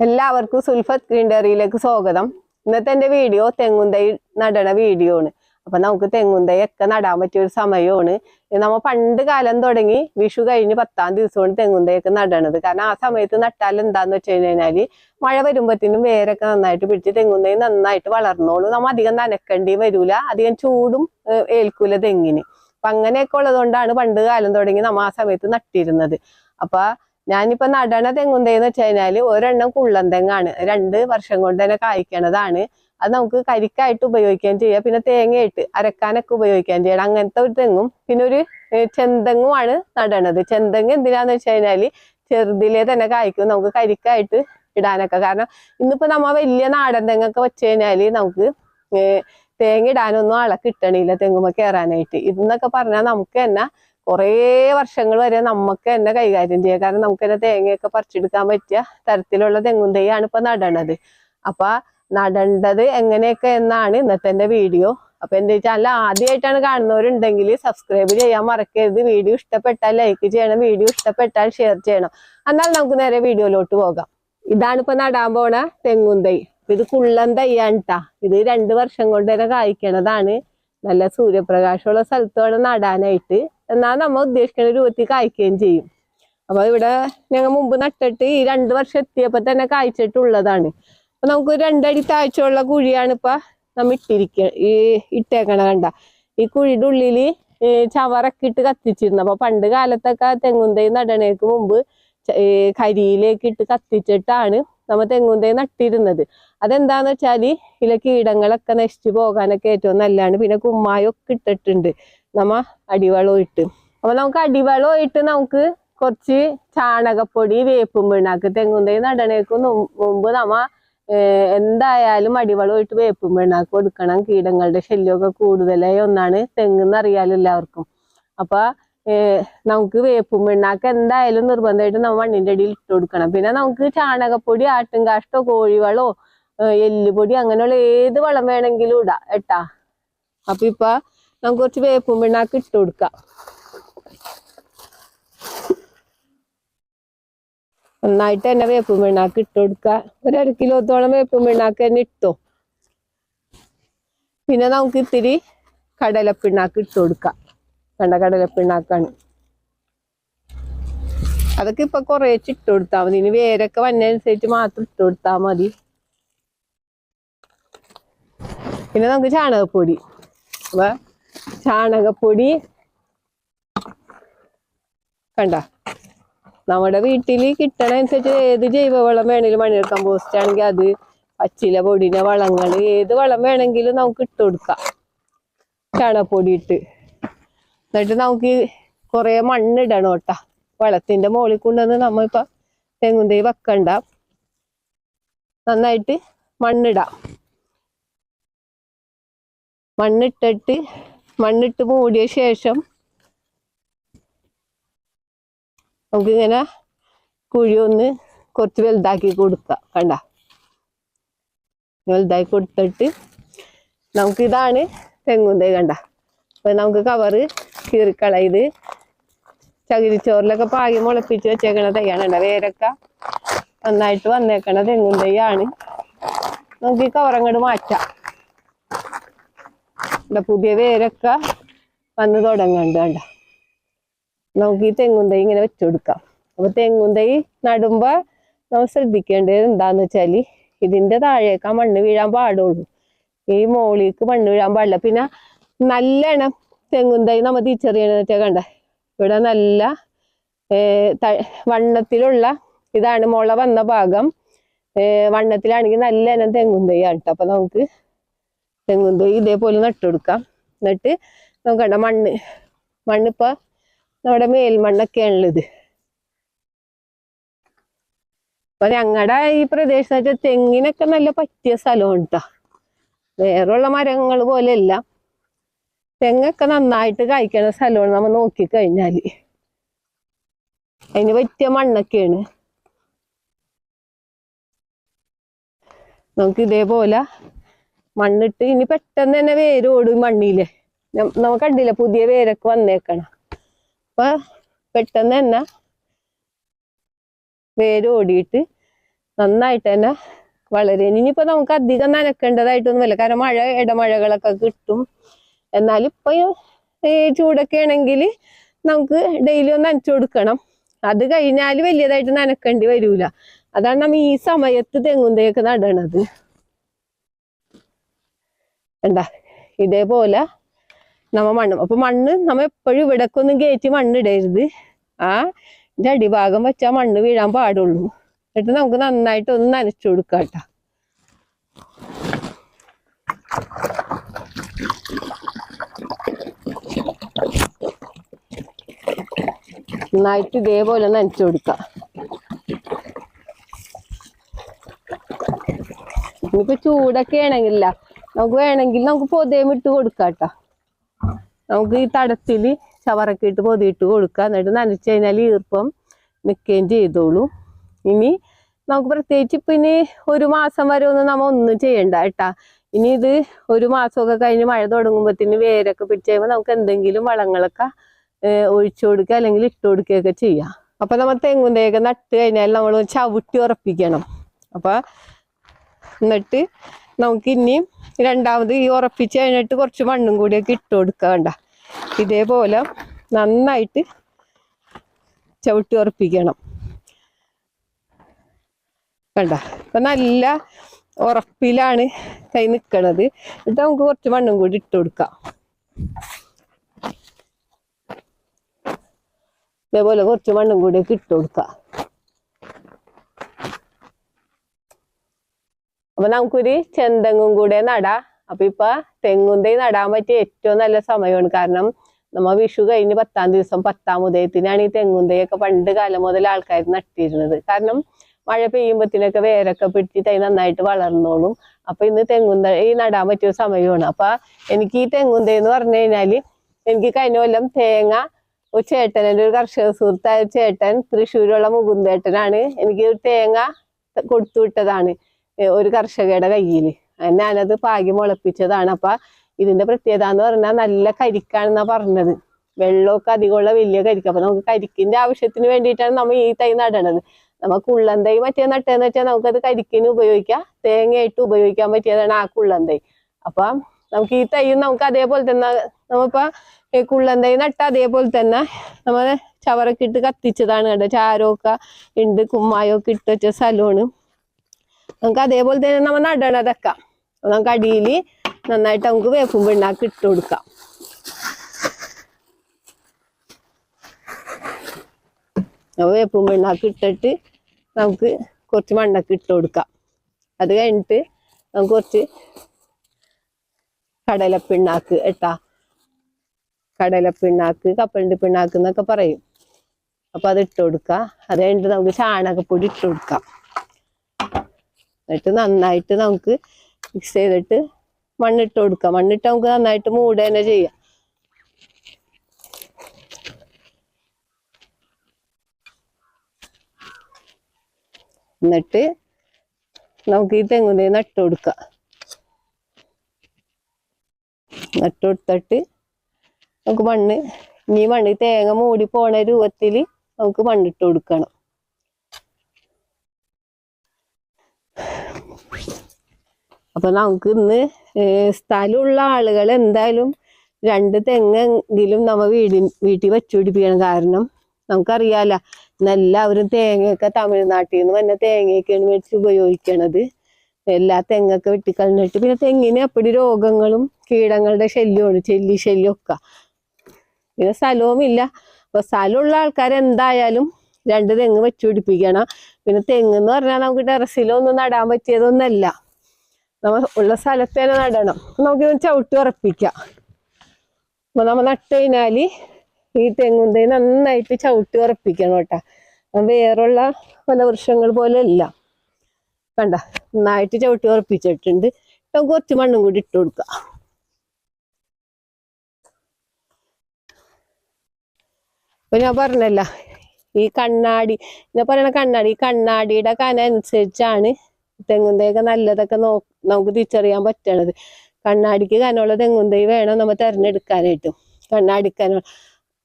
എല്ലാവർക്കും സുൽഫത്ത് ഗ്രീൻ ഡയറിയിലേക്ക് സ്വാഗതം. ഇന്നത്തെ എന്റെ വീഡിയോ തെങ്ങുന്തൈ നടണ വീഡിയോ ആണ്. അപ്പൊ നമുക്ക് തെങ്ങുന്തൈ ഒക്കെ നടാൻ പറ്റിയ ഒരു സമയമാണ് നമ്മ പണ്ട് കാലം തുടങ്ങി വിഷു കഴിഞ്ഞ് പത്താം ദിവസമാണ് തെങ്ങുന്തൈയൊക്കെ നടണത്. കാരണം ആ സമയത്ത് നട്ടാൽ എന്താന്ന് വെച്ച് കഴിഞ്ഞാൽ മഴ വരുമ്പോഴത്തേനും വേരൊക്കെ നന്നായിട്ട് പിടിച്ച് തെങ്ങുന്തൈ നന്നായിട്ട് വളർന്നോളൂ. നമ്മ അധികം നനക്കേണ്ടി വരൂല. അധികം ചൂടും ഏൽക്കൂല തെങ്ങിന്. അപ്പൊ അങ്ങനെയൊക്കെ ഉള്ളതുകൊണ്ടാണ് പണ്ട് കാലം തുടങ്ങി നമ്മ ആ സമയത്ത് നട്ടിരുന്നത്. അപ്പൊ ഞാനിപ്പോ നടണ തെങ്ങുന്തേന്ന് വെച്ച് കഴിഞ്ഞാൽ ഒരെണ്ണം കുള്ളൻ തെങ്ങാണ്. രണ്ട് വർഷം കൊണ്ട് തന്നെ കായ്ക്കണതാണ്. അത് നമുക്ക് കരിക്കായിട്ട് ഉപയോഗിക്കുകയും ചെയ്യാം. പിന്നെ തേങ്ങയായിട്ട് അരക്കാനൊക്കെ ഉപയോഗിക്കുകയും ചെയ്യണം. അങ്ങനത്തെ ഒരു തെങ്ങും പിന്നെ ഒരു ചെന്തെങ്ങുമാണ് നടണത്. ചെന്തെങ്ങ് എന്തിനാന്ന് വെച്ച് കഴിഞ്ഞാൽ ചെറുതിലേ തന്നെ കായ്ക്കും. നമുക്ക് കരിക്കായിട്ട് ഇടാനൊക്കെ. കാരണം ഇന്നിപ്പോ നമ്മ വലിയ നാടൻ തെങ്ങൊക്കെ വെച്ച് കഴിഞ്ഞാൽ നമുക്ക് തേങ്ങ ഇടാനൊന്നും ആളെ കിട്ടണില്ല തെങ്ങുമ്പോ കയറാനായിട്ട്. ഇതെന്നൊക്കെ പറഞ്ഞാൽ നമുക്ക് തന്നെ കുറേ വർഷങ്ങൾ വരെ നമുക്ക് തന്നെ കൈകാര്യം ചെയ്യാം. കാരണം നമുക്ക് തന്നെ തേങ്ങയൊക്കെ പറിച്ചെടുക്കാൻ പറ്റിയ തരത്തിലുള്ള തെങ്ങും തൈയാണ് ഇപ്പൊ നടണത്. അപ്പൊ നടണ്ടത് എങ്ങനെയൊക്കെ എന്നാണ് ഇന്നത്തെ എന്റെ വീഡിയോ. അപ്പൊ എന്റെ ചാനൽ ആദ്യമായിട്ടാണ് കാണുന്നവരുണ്ടെങ്കിൽ സബ്സ്ക്രൈബ് ചെയ്യാൻ മറക്കരുത്. വീഡിയോ ഇഷ്ടപ്പെട്ടാൽ ലൈക്ക് ചെയ്യണം. വീഡിയോ ഇഷ്ടപ്പെട്ടാൽ ഷെയർ ചെയ്യണം. എന്നാൽ നമുക്ക് നേരെ വീഡിയോയിലോട്ട് പോകാം. ഇതാണ് ഇപ്പൊ നടാൻ പോണ തെങ്ങും തൈ. ഇത് കുള്ളൻ തൈയാണ് ഇത് രണ്ട് വർഷം കൊണ്ട് തന്നെ കായ്ക്കണതാണ്. നല്ല സൂര്യപ്രകാശമുള്ള വേണം നടാനായിട്ട്. എന്നാൽ നമ്മൾ ഉദ്ദേശിക്കുന്ന രൂപത്തിൽ കായ്ക്കുകയും ചെയ്യും. അപ്പൊ ഇവിടെ ഞങ്ങൾ മുമ്പ് നട്ടിട്ട് ഈ രണ്ട് വർഷം എത്തിയപ്പോ തന്നെ കായ്ച്ചിട്ടുള്ളതാണ്. അപ്പൊ നമുക്ക് രണ്ടടി താഴ്ചയുള്ള കുഴിയാണ് ഇപ്പൊ നമ്മ ഇട്ടിരിക്ക ഈ ഇട്ടേക്കണ കണ്ട. ഈ കുഴിയുടെ ഉള്ളിൽ ചവറൊക്കെ ഇട്ട് കത്തിച്ചിരുന്നു. അപ്പൊ പണ്ട് കാലത്തൊക്കെ തെങ്ങുന്തൈ നടണേക്ക് മുമ്പ് കരിയിലേക്ക് ഇട്ട് കത്തിച്ചിട്ടാണ് നമ്മ തെങ്ങുന്തൈ നട്ടിരുന്നത്. അതെന്താന്ന് വെച്ചാൽ ഇതിലെ കീടങ്ങളൊക്കെ നശിച്ചു പോകാനൊക്കെ ഏറ്റവും നല്ലതാണ്. പിന്നെ കുമ്മായൊക്കെ ഇട്ടിട്ടുണ്ട്. നമ്മ അടിവെള്ളം ഇട്ട്. അപ്പൊ നമുക്ക് അടിവെള്ളം ഇട്ട് നമുക്ക് കുറച്ച് ചാണകപ്പൊടി വേപ്പും പിണ്ണാക്ക് തെങ്ങും നടണേക്ക് നടണേക്കും മുമ്പ് നമ്മ എന്തായാലും അടിവെള്ളം ഇട്ട് വേപ്പും പിണ്ണാക്ക് കൊടുക്കണം. കീടങ്ങളുടെ ശല്യമൊക്കെ കൂടുതലായി ഒന്നാണ് തെങ്ങെന്ന് അറിയാലോ എല്ലാവർക്കും. അപ്പൊ നമുക്ക് വേപ്പും പിണ്ണാക്ക് എന്തായാലും നിർബന്ധമായിട്ട് നമ്മൾ മണ്ണിന്റെ അടിയിൽ ഇട്ട് കൊടുക്കണം. പിന്നെ നമുക്ക് ചാണകപ്പൊടി ആട്ടുംകാഷ്ടോ കോഴിവളോ എല്ലുപൊടി അങ്ങനെയുള്ള ഏത് വളം വേണമെങ്കിലും ഇടാം ഏട്ടാ അപ്പൊ ഇപ്പൊ നമുക്ക് കുറച്ച് വേപ്പും പിണ്ണാക്ക് ഇട്ട് കൊടുക്കാം. നന്നായിട്ട് തന്നെ വേപ്പും പിണ്ണാക്ക് ഇട്ട് കൊടുക്കുക. ഒരു അര കിലോത്തോളം വേപ്പും പിണ്ണാക്ക് തന്നെ ഇട്ടോ. പിന്നെ നമുക്ക് ഇത്തിരി കടലപ്പിണ്ണാക്ക് ഇട്ട് കൊടുക്കാം. കണ്ട കടലപ്പിണ്ണാക്കാണ് അതൊക്കെ ഇപ്പൊ കുറേച്ച് ഇട്ട് കൊടുത്താൽ മതി. ഇനി വേരൊക്കെ വന്നതനുസരിച്ച് മാത്രം ഇട്ട് കൊടുത്താൽ മതി. പിന്നെ നമുക്ക് ചാണകപ്പൊടി. അപ്പൊ ചാണകപ്പൊടി. കണ്ട? നമ്മുടെ വീട്ടിൽ കിട്ടണ അനുസരിച്ച് ഏത് ജൈവവളം വേണമെങ്കിലും മണ്ണിര കമ്പോസ്റ്റ് ആണെങ്കിൽ അത് പച്ചില പൊടിന വളങ്ങൾ ഏത് വളം വേണമെങ്കിലും നമുക്ക് ഇട്ട് കൊടുക്കാം. ചാണകപ്പൊടി ഇട്ട്. എന്നിട്ട് നമുക്ക് കുറെ മണ്ണിടണം കേട്ടാ. വളത്തിന്റെ മുകളിൽ കൊണ്ടുവന്ന് നമ്മ ഇപ്പൊ തെങ്ങും തൈ വെക്കണ്ട. നന്നായിട്ട് മണ്ണിടാം. മണ്ണിട്ടിട്ട് മണ്ണിട്ട് മൂടിയ ശേഷം നമുക്കിങ്ങനെ കുഴി ഒന്ന് കുറച്ച് വലുതാക്കി കൊടുക്കാം. കണ്ട? വലുതാക്കി കൊടുത്തിട്ട് നമുക്കിതാണ് തെങ്ങുന്തൈ കണ്ട? അപ്പൊ നമുക്ക് കവറ് കീറിക്കളയത് ചകിരിച്ചോറിലൊക്കെ പാകി മുളപ്പിച്ച് വെച്ചേക്കണ തൈയാണ് കണ്ട? വേരൊക്കെ നന്നായിട്ട് വന്നേക്കണ തെങ്ങും തൈയാണ്. നമുക്ക് ഈ കവറങ്ങോട്ട് മാറ്റാം. ഇവിടെ പുതിയ വേരൊക്കെ വന്ന് തുടങ്ങുന്നുണ്ട് കണ്ട? നമുക്ക് ഈ തൈ ഇങ്ങനെ വെച്ചു കൊടുക്കാം. അപ്പൊ തൈ നടുമ്പോ നമ്മൾ ശ്രദ്ധിക്കേണ്ടത് എന്താന്ന് വെച്ചാൽ ഇതിന്റെ താഴേക്ക് മണ്ണ് വീഴാൻ പാടുള്ളൂ. ഈ മോളിക്ക് മണ്ണ് വീഴാൻ പാടില്ല. പിന്നെ നല്ലോണം തൈ നമ്മ തിരിച്ചറിയണെന്ന് വെച്ചാൽ കണ്ട? ഇവിടെ നല്ല വണ്ണത്തിലുള്ള ഇതാണ് മുള വന്ന ഭാഗം. വണ്ണത്തിലാണെങ്കിൽ നല്ല ഇനം തൈ ആണ് കേട്ടോ അപ്പൊ നമുക്ക് തെങ്ങുന്തൈ ഇതേപോലെ നട്ടുകൊടുക്കാം എന്നിട്ട് നമുക്ക് കണ്ട മണ്ണ്. മണ്ണിപ്പോ നമ്മുടെ മേൽമണ്ണൊക്കെയാണുള്ളത്. അപ്പൊ ഞങ്ങളുടെ ഈ പ്രദേശത്ത് വെച്ചാൽ തെങ്ങിനൊക്കെ നല്ല പറ്റിയ സ്ഥലമാണ് വേറെയുള്ള മരങ്ങൾ പോലെയല്ല. തെങ്ങൊക്കെ നന്നായിട്ട് കായ്ക്കണ സ്ഥലമാണ് നമ്മൾ നോക്കിക്കഴിഞ്ഞാൽ. അതിന് പറ്റിയ മണ്ണൊക്കെയാണ്. നമുക്ക് ഇതേപോലെ മണ്ണിട്ട് ഇനി പെട്ടെന്ന് തന്നെ വേര് ഓടും മണ്ണിൽ. നമുക്ക് കണ്ടില്ല പുതിയ വേരൊക്കെ വന്നേക്കണം. അപ്പൊ പെട്ടെന്ന് തന്നെ വേര് ഓടിയിട്ട് നന്നായിട്ട് തന്നെ വളരെ. ഇനിയിപ്പോ നമുക്ക് അധികം നനക്കേണ്ടതായിട്ടൊന്നുമില്ല കാരണം മഴ ഇടമഴകളൊക്കെ കിട്ടും. എന്നാലും ഇപ്പൊ ഈ ചൂടൊക്കെ ആണെങ്കിൽ നമുക്ക് ഡെയിലി ഒന്ന് നനച്ചു കൊടുക്കണം. അത് കഴിഞ്ഞാൽ വലിയതായിട്ട് നനക്കേണ്ടി വരൂല. അതാണ് നമ്മ ഈ സമയത്ത് തെങ്ങുന്തയൊക്കെ നടണത്. എന്താ? ഇതേപോലെ നമ്മ മണ്ണും അപ്പൊ മണ്ണ് നമ്മ എപ്പോഴും ഇവിടക്കൊന്നും കയറ്റി മണ്ണ് ഇടരുത് ആ ഇതിന്റെ അടിഭാഗം വെച്ചാൽ മണ്ണ് വീഴാൻ പാടുള്ളൂ. എന്നിട്ട് നമുക്ക് നന്നായിട്ട് ഒന്ന് നനച്ചു കൊടുക്കാം നന്നായിട്ട് ഇതേപോലെ നനച്ചു കൊടുക്കാം. ഇനിയിപ്പോ ചൂടൊക്കെ ആണെങ്കില്ല നമുക്ക് വേണമെങ്കിൽ നമുക്ക് പൊതയും ഇട്ട് കൊടുക്കാം കേട്ടോ നമുക്ക് ഈ തടത്തിൽ ചവറൊക്കെ ഇട്ട് പൊതിയിട്ട് കൊടുക്കാം. എന്നിട്ട് നനച്ചു കഴിഞ്ഞാൽ ഈർപ്പം നിൽക്കുകയും ചെയ്തോളൂ. ഇനി നമുക്ക് പ്രത്യേകിച്ച് പിന്നെ ഇനി ഒരു മാസം വരെ ഒന്നും നമ്മ ഒന്നും ചെയ്യണ്ട കേട്ടാ. ഇനി ഇത് ഒരു മാസമൊക്കെ കഴിഞ്ഞ് മഴ തുടങ്ങുമ്പോഴത്തേന് വേരൊക്കെ പിടിച്ച് കഴിയുമ്പോൾ നമുക്ക് എന്തെങ്കിലും വളങ്ങളൊക്കെ ഒഴിച്ചു കൊടുക്കുക അല്ലെങ്കിൽ ഇട്ട് കൊടുക്കുകയൊക്കെ ചെയ്യാം. അപ്പൊ നമ്മൾ തെങ്ങുന്തയൊക്കെ നട്ട് കഴിഞ്ഞാൽ നമ്മൾ ചവിട്ടി ഉറപ്പിക്കണം. അപ്പൊ എന്നിട്ട് നമുക്ക് ഇനിയും രണ്ടാമത് ഈ ഉറപ്പിച്ച് കഴിഞ്ഞിട്ട് കുറച്ച് മണ്ണും കൂടിയൊക്കെ ഇട്ട് കൊടുക്കണ്ട ഇതേപോലെ നന്നായിട്ട് ചവിട്ടി ഉറപ്പിക്കണം. കണ്ട? ഇപ്പൊ നല്ല ഉറപ്പിലാണ് കൈ നിക്കണത്. എന്നിട്ട് നമുക്ക് കുറച്ച് മണ്ണും കൂടി ഇട്ട് കൊടുക്കാം. ഇതേപോലെ കുറച്ച് മണ്ണും കൂടിയൊക്കെ ഇട്ട് കൊടുക്കാം. അപ്പൊ നമുക്കൊരു ചെന്തെങ്ങും കൂടെ നടാം. അപ്പൊ ഇപ്പൊ തെങ്ങുന്തൈ നടാൻ പറ്റിയ ഏറ്റവും നല്ല സമയമാണ്. കാരണം നമ്മ വിഷു കഴിഞ്ഞ് പത്താം ദിവസം പത്താം ഉദയത്തിനാണ് ഈ തെങ്ങുന്തൈയൊക്കെ പണ്ട് കാലം മുതൽ ആൾക്കാർ നട്ടിരുന്നത്. കാരണം മഴ പെയ്യുമ്പത്തിനൊക്കെ വേരൊക്കെ പിടിച്ച് തൈ നന്നായിട്ട് വളർന്നോളും. അപ്പൊ ഇന്ന് തെങ്ങുന്തൈ നടാൻ പറ്റിയ സമയമാണ്. അപ്പൊ എനിക്ക് ഈ തെങ്ങുന്തൈ എന്ന് പറഞ്ഞു കഴിഞ്ഞാൽ എനിക്ക് കഴിഞ്ഞ കൊല്ലം തേങ്ങ ഒരു ചേട്ടൻ എന്റെ ഒരു കർഷക സുഹൃത്തായ ചേട്ടൻ തൃശ്ശൂരുള്ള മുകുന്ദേട്ടനാണ് എനിക്ക് തേങ്ങ കൊടുത്തു വിട്ടതാണ് ഒരു കർഷകയുടെ കയ്യിൽ ഞാനത് പാകി മുളപ്പിച്ചതാണ്. അപ്പൊ ഇതിന്റെ പ്രത്യേകത എന്ന് പറഞ്ഞാൽ നല്ല കരിക്കാണെന്നാ പറഞ്ഞത്. വെള്ളമൊക്കെ അധികമുള്ള വലിയ കരിക്ക. അപ്പൊ നമുക്ക് കരിക്കിന്റെ ആവശ്യത്തിന് വേണ്ടിയിട്ടാണ് നമ്മൾ ഈ തൈ നടണത്. നമുക്ക് തൈ മറ്റേ നട്ടതെന്ന് വെച്ചാൽ നമുക്കത് കരിക്കിന് ഉപയോഗിക്കാം. തേങ്ങയായിട്ട് ഉപയോഗിക്കാൻ പറ്റിയതാണ് ആ കുള്ളന്തൈ അപ്പൊ നമുക്ക് ഈ തൈ നമുക്ക് അതേപോലെ തന്നെ നമ്മളിപ്പോ ഈ തൈ നട്ട അതേപോലെ തന്നെ നമ്മൾ ചവറൊക്കെ ഇട്ട് കത്തിച്ചതാണ്. കേട്ടോ ചാരമൊക്കെ ഉണ്ട് കുമ്മായൊക്കെ ഇട്ട് വെച്ച സ്ഥലമാണ്. നമുക്ക് അതേപോലെ തന്നെ നമ്മൾ നടണതൊക്കെ നമുക്ക് അടിയിൽ നന്നായിട്ട് നമുക്ക് വേപ്പും പിണ്ണാക്ക് ഇട്ട് കൊടുക്കാം. വേപ്പും പിണ്ണാക്ക് ഇട്ടിട്ട് നമുക്ക് കുറച്ച് മണ്ണൊക്കെ ഇട്ട് കൊടുക്കാം. അത് കഴിഞ്ഞിട്ട് നമുക്ക് കുറച്ച് കടലപ്പിണ്ണാക്ക് ഇട്ടാ. കടലപ്പിണ്ണാക്ക് കപ്പലണ്ടി പിണ്ണാക്ക് എന്നൊക്കെ പറയും. അപ്പൊ അത് ഇട്ട് കൊടുക്കുക അത് കഴിഞ്ഞിട്ട് നമുക്ക് ചാണകപ്പൊടി ഇട്ട് കൊടുക്കാം. എന്നിട്ട് നന്നായിട്ട് നമുക്ക് മിക്സ് ചെയ്തിട്ട് മണ്ണിട്ട് കൊടുക്കാം. മണ്ണിട്ട് നമുക്ക് നന്നായിട്ട് തന്നെ ചെയ്യാം. എന്നിട്ട് നമുക്ക് ഈ തെങ്ങുതേ നട്ട് കൊടുക്കാം. നട്ട് കൊടുത്തിട്ട് നമുക്ക് മണ്ണ് ഇനി മണ്ണ് തേങ്ങ മൂടി പോണ രൂപത്തിൽ നമുക്ക് മണ്ണിട്ട് കൊടുക്കണം. അപ്പൊ നമുക്ക് ഇന്ന് സ്ഥലമുള്ള ആളുകൾ എന്തായാലും രണ്ട് തെങ്ങെങ്കിലും നമ്മ വീടി വീട്ടിൽ വെച്ചുപിടിപ്പിക്കണം കാരണം നമുക്കറിയാലോ എല്ലാവരും തേങ്ങയൊക്കെ തമിഴ്നാട്ടിൽ നിന്ന് വന്ന തേങ്ങയൊക്കെയാണ് മേടിച്ച് ഉപയോഗിക്കണത്. എല്ലാ തെങ്ങൊക്കെ വെട്ടിക്കളഞ്ഞിട്ട്. പിന്നെ തെങ്ങിന് അപ്പടി രോഗങ്ങളും കീടങ്ങളുടെ ശല്യമാണ് ചെല്ലി ശല്യം ഒക്കെ പിന്നെ സ്ഥലവും ഇല്ല അപ്പൊ സ്ഥലമുള്ള ആൾക്കാർ എന്തായാലും രണ്ട് തെങ്ങ് വെച്ചുപിടിപ്പിക്കണം പിന്നെ തെങ്ങ് എന്ന് പറഞ്ഞാൽ നമുക്ക് ടെറസിലൊന്നും നടാൻ പറ്റിയതൊന്നല്ല. നമ്മ ഉള്ള സ്ഥലത്ത് തന്നെ നടണം. നമുക്ക് ചവിട്ടി ഉറപ്പിക്കാം. അപ്പൊ നമ്മൾ നട്ട് കഴിഞ്ഞാൽ ഈ തെങ്ങുന്തേ നന്നായിട്ട് ചവിട്ടി ഉറപ്പിക്കണം കേട്ടോ. വേറുള്ള പല വൃക്ഷങ്ങൾ പോലെ അല്ല. കണ്ട? നന്നായിട്ട് ചവിട്ടി ഉറപ്പിച്ചിട്ടുണ്ട്. നമുക്ക് കുറച്ച് മണ്ണും കൂടി ഇട്ട് കൊടുക്കാം. അപ്പൊ ഞാൻ പറഞ്ഞല്ല ഈ കണ്ണാടി ഞാൻ പറയണ കണ്ണാടി ഈ കണ്ണാടിയുടെ കന അനുസരിച്ചാണ് തെങ്ങുന്തൈയൊക്കെ നല്ലതൊക്കെ നോ നമുക്ക് തിരിച്ചറിയാൻ പറ്റണത്. കണ്ണാടിക്ക് കനമുള്ള തൈ വേണം നമ്മൾ തിരഞ്ഞെടുക്കാനായിട്ട്. കണ്ണാടിക്കന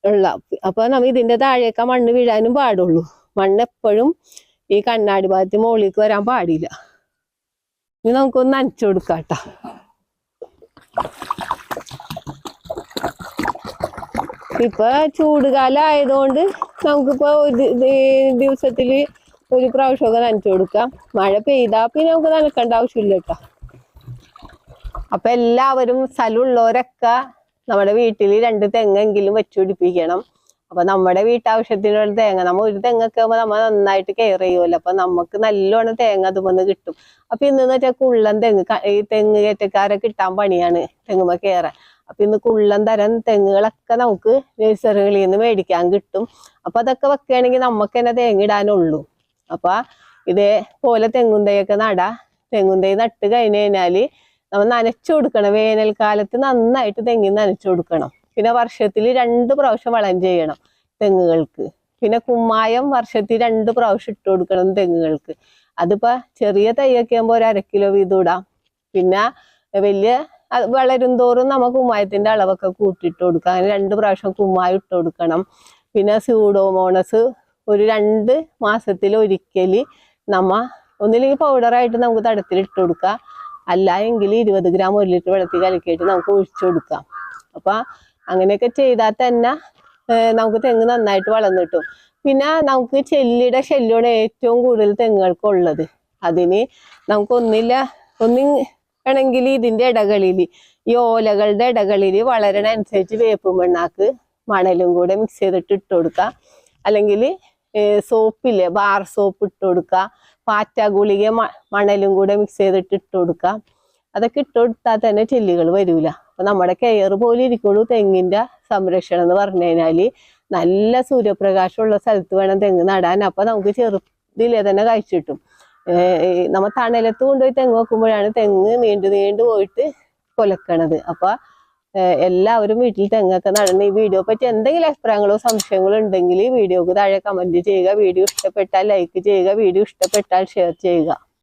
ഉള്ള അപ്പൊ നമ്മ ഇതിന്റെ താഴേക്ക മണ്ണ് വീഴാനും പാടുള്ളൂ. മണ്ണ് എപ്പോഴും ഈ കണ്ണാടി ഭാഗത്ത് മുകളിലേക്ക് വരാൻ പാടില്ല. ഇനി നമുക്കൊന്ന് നനച്ചു കൊടുക്കാട്ടോ. ഇപ്പൊ ചൂടുകാലം ആയതുകൊണ്ട് നമുക്കിപ്പോ ഒരു ദിവസത്തിൽ ഒരു പ്രാവശ്യമൊക്കെ നനച്ചു കൊടുക്കാം മഴ പെയ്താ പിന്നെ നമുക്ക് നനക്കേണ്ട ആവശ്യമില്ല കേട്ടോ. അപ്പൊ എല്ലാവരും സ്ഥലമുള്ളവരൊക്കെ നമ്മുടെ വീട്ടിൽ രണ്ട് തെങ്ങെങ്കിലും വെച്ചു പിടിപ്പിക്കണം. അപ്പൊ നമ്മുടെ വീട്ടാവശ്യത്തിനുള്ള തേങ്ങ. നമ്മ ഒരു തെങ്ങൊക്കെ ആകുമ്പോ നമ്മ നന്നായിട്ട് കെയർ ചെയ്യുമല്ലോ അപ്പൊ നമുക്ക് നല്ലോണം തേങ്ങ അതുമൊന്ന് കിട്ടും. അപ്പൊ ഇന്ന് വെച്ചാൽ കുള്ളൻ തെങ്ങ് ഈ തെങ്ങ് കയറ്റക്കാരെ കിട്ടാൻ പണിയാണ് തെങ്ങുമ്മ കയറാൻ അപ്പൊ ഇന്ന് കുള്ളൻ തരം തെങ്ങുകളൊക്കെ നമുക്ക് നഴ്സറികളിൽ നിന്ന് മേടിക്കാൻ കിട്ടും. അപ്പൊ അതൊക്കെ വെക്കുകയാണെങ്കിൽ നമുക്ക് തന്നെ തേങ്ങ ഇടാനുള്ളൂ. അപ്പൊ ഇതേപോലെ തെങ്ങും തൈയൊക്കെ നടാ. തെങ്ങും തൈ നട്ട് കഴിഞ്ഞ് കഴിഞ്ഞാൽ നമ്മൾ നനച്ചു കൊടുക്കണം. വേനൽക്കാലത്ത് നന്നായിട്ട് തെങ്ങിന് നനച്ചു കൊടുക്കണം. പിന്നെ വർഷത്തിൽ രണ്ട് പ്രാവശ്യം വളം ചെയ്യണം തെങ്ങുകൾക്ക്. പിന്നെ കുമ്മായം വർഷത്തിൽ രണ്ട് പ്രാവശ്യം ഇട്ട് കൊടുക്കണം തെങ്ങുകൾക്ക്. അതിപ്പോ ചെറിയ തൈയൊക്കെ ആകുമ്പോൾ ഒരു അര കിലോ വീതം ഇടാം. പിന്നെ വലിയ വളരും തോറും നമുക്ക് കുമ്മായത്തിന്റെ അളവൊക്കെ കൂട്ടിയിട്ട് കൊടുക്കാം. അങ്ങനെ രണ്ട് പ്രാവശ്യം കുമ്മായം ഇട്ട് കൊടുക്കണം. പിന്നെ സ്യൂഡോമോണസ് ഒരു രണ്ട് മാസത്തിൽ ഒരിക്കൽ നമ്മ ഒന്നില്ലെങ്കിൽ പൗഡറായിട്ട് നമുക്ക് തടത്തിൽ ഇട്ട് കൊടുക്കാം. അല്ല എങ്കിൽ ഇരുപത് ഗ്രാം ഒരു ലിറ്റർ വെള്ളത്തിൽ കലക്കിയിട്ട് നമുക്ക് ഒഴിച്ചു കൊടുക്കാം. അപ്പൊ അങ്ങനെയൊക്കെ ചെയ്താൽ തന്നെ നമുക്ക് തെങ്ങ് നന്നായിട്ട് വളർന്നു കിട്ടും. പിന്നെ നമുക്ക് ചെല്ലിയുടെ ശല്യമാണ് ഏറ്റവും കൂടുതൽ തെങ്ങുകൾക്ക് ഉള്ളത് അതിന് നമുക്ക് ഒന്നില്ല ഒന്നി വേണമെങ്കിൽ ഇതിന്റെ ഇടകളിൽ ഈ ഓലകളുടെ ഇടകളിൽ വളരണ അനുസരിച്ച് വേപ്പ് മണ്ണാക്ക് മണലും കൂടെ മിക്സ് ചെയ്തിട്ട് ഇട്ട് കൊടുക്കാം. അല്ലെങ്കിൽ സോപ്പില്ലേ? ബാർ സോപ്പ് ഇട്ട് കൊടുക്കുക. പാറ്റ ഗുളിക മണലും കൂടെ മിക്സ് ചെയ്തിട്ട് ഇട്ട് കൊടുക്കുക. അതൊക്കെ ഇട്ട് കൊടുത്താൽ തന്നെ ചെല്ലികൾ വരൂല. അപ്പൊ നമ്മുടെ കെയർ പോലെ ഇരിക്കുള്ളൂ തെങ്ങിന്റെ സംരക്ഷണം എന്ന് പറഞ്ഞു കഴിഞ്ഞാൽ. നല്ല സൂര്യപ്രകാശമുള്ള സ്ഥലത്ത് വേണം തെങ്ങ് നടാൻ. അപ്പൊ നമുക്ക് ചെറുതിലെ തന്നെ കഴിച്ചു കിട്ടും. ഏഹ് നമ്മ തണലത്ത് കൊണ്ടുപോയി തെങ്ങ് വെക്കുമ്പോഴാണ് തെങ്ങ് നീണ്ടു നീണ്ടു പോയിട്ട് കൊലക്കണത് അപ്പൊ എല്ലാവരും വീട്ടിൽ തെങ്ങൊക്കെ നടണം ഈ വീഡിയോ പറ്റി എന്തെങ്കിലും അഭിപ്രായങ്ങളോ സംശയങ്ങളോ ഉണ്ടെങ്കിൽ വീഡിയോക്ക് താഴെ കമന്റ് ചെയ്യുക. വീഡിയോ ഇഷ്ടപ്പെട്ടാൽ ലൈക്ക് ചെയ്യുക. വീഡിയോ ഇഷ്ടപ്പെട്ടാൽ ഷെയർ ചെയ്യുക.